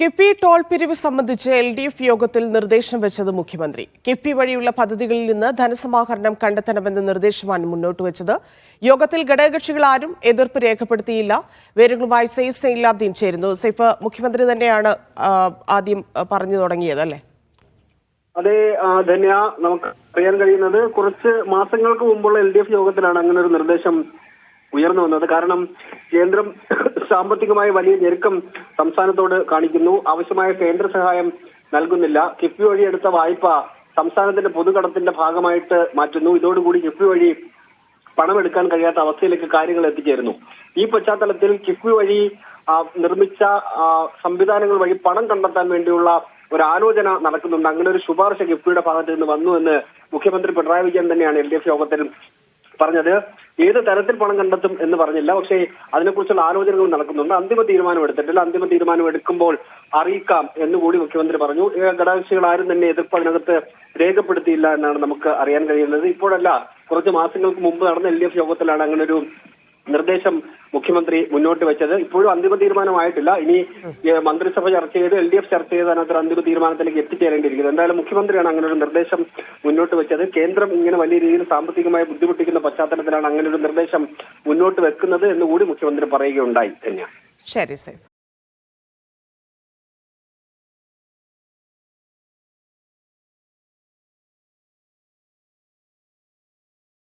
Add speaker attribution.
Speaker 1: KIIFB toll പിരിവ് സംബന്ധിച്ച് L D F യോഗത്തിൽ നിർദ്ദേശം വെച്ചത് മുഖ്യമന്ത്രി. കിഫ്ബി വഴിയുള്ള പദ്ധതികളിൽ നിന്ന് ധനസമാഹരണം കണ്ടെത്തണമെന്ന നിർദ്ദേശമാണ് മുന്നോട്ട് വെച്ചത്. യോഗത്തിൽ ഘടകകക്ഷികൾ ആരും എതിർപ്പ് രേഖപ്പെടുത്തിയില്ല. വിവരങ്ങളുമായി സെയ്ഫ് സൈലാബ്ദീൻ ചേരുന്നു. സെയ്ഫ് മുഖ്യമന്ത്രി തന്നെയാണ് ആദ്യം പറഞ്ഞു തുടങ്ങിയത് അല്ലേ?
Speaker 2: അതെ ധന്യ നമുക്ക് അറിയാൻ കഴിയുന്നത് കുറച്ച് മാസങ്ങൾക്ക് മുമ്പുള്ള എൽ യോഗത്തിലാണ് അങ്ങനെ ഒരു നിർദ്ദേശം ഉയർന്നു വന്നത്. കാരണം കേന്ദ്രം സാമ്പത്തികമായി വലിയ ഞെരുക്കം സംസ്ഥാനത്തോട് കാണിക്കുന്നു. ആവശ്യമായ കേന്ദ്ര സഹായം നൽകുന്നില്ല. കിഫ്ബി വഴി എടുത്ത വായ്പ സംസ്ഥാനത്തിന്റെ പൊതുകടത്തിന്റെ ഭാഗമായിട്ട് മാറ്റുന്നു. ഇതോടുകൂടി കിഫ്ബി വഴി പണമെടുക്കാൻ കഴിയാത്ത അവസ്ഥയിലേക്ക് കാര്യങ്ങൾ എത്തിച്ചേരുന്നു. ഈ പശ്ചാത്തലത്തിൽ കിഫ്ബി വഴി നിർമ്മിച്ച സംവിധാനങ്ങൾ വഴി പണം കണ്ടെത്താൻ വേണ്ടിയുള്ള ഒരു ആലോചന നടക്കുന്നുണ്ട്. അങ്ങനെ ഒരു ശുപാർശ കിഫ്ബിയുടെ ഭാഗത്ത് നിന്ന് വന്നു എന്ന് മുഖ്യമന്ത്രി പിണറായി വിജയൻ തന്നെയാണ് എൽ ഡി എഫ് യോഗത്തിൽ പറഞ്ഞത് ഏത് തരത്തിൽ പണം കണ്ടെത്തും എന്ന് പറഞ്ഞില്ല. പക്ഷേ അതിനെക്കുറിച്ചുള്ള ആലോചനകൾ നടക്കുന്നുണ്ട്. അന്തിമ തീരുമാനം എടുത്തിട്ടില്ല. അന്തിമ തീരുമാനം എടുക്കുമ്പോൾ അറിയിക്കാം എന്ന് കൂടി മുഖ്യമന്ത്രി പറഞ്ഞു. ഘടകകക്ഷികൾ ആരും തന്നെ എതിർപ്പ് അതിനകത്ത് രേഖപ്പെടുത്തിയില്ല എന്നാണ് നമുക്ക് അറിയാൻ കഴിയുന്നത്. ഇപ്പോഴല്ല കുറച്ച് മാസങ്ങൾക്ക് മുമ്പ് നടന്ന എൽ ഡി എഫ് യോഗത്തിലാണ് അങ്ങനെ ഒരു നിർദ്ദേശം മുഖ്യമന്ത്രി മുന്നോട്ട് വെച്ചത്. ഇപ്പോഴും അന്തിമ തീരുമാനമായിട്ടില്ല. ഇനി മന്ത്രിസഭ ചർച്ച ചെയ്ത് എൽ ഡി എഫ് ചർച്ച ചെയ്ത് അതിനകത്ത് അന്തിമ തീരുമാനത്തിലേക്ക് എത്തിച്ചേരേണ്ടിയിരിക്കുന്നത് എന്തായാലും മുഖ്യമന്ത്രിയാണ് അങ്ങനെ ഒരു നിർദ്ദേശം മുന്നോട്ട് വെച്ചത്. കേന്ദ്രം ഇങ്ങനെ വലിയ രീതിയിൽ സാമ്പത്തികമായി ബുദ്ധിമുട്ടിക്കുന്ന പശ്ചാത്തലത്തിലാണ് അങ്ങനെ ഒരു നിർദ്ദേശം മുന്നോട്ട് വെക്കുന്നത് എന്നുകൂടി മുഖ്യമന്ത്രി പറയുകയുണ്ടായി തന്നെയാണ്
Speaker 1: ശരി സെയ്ഫ്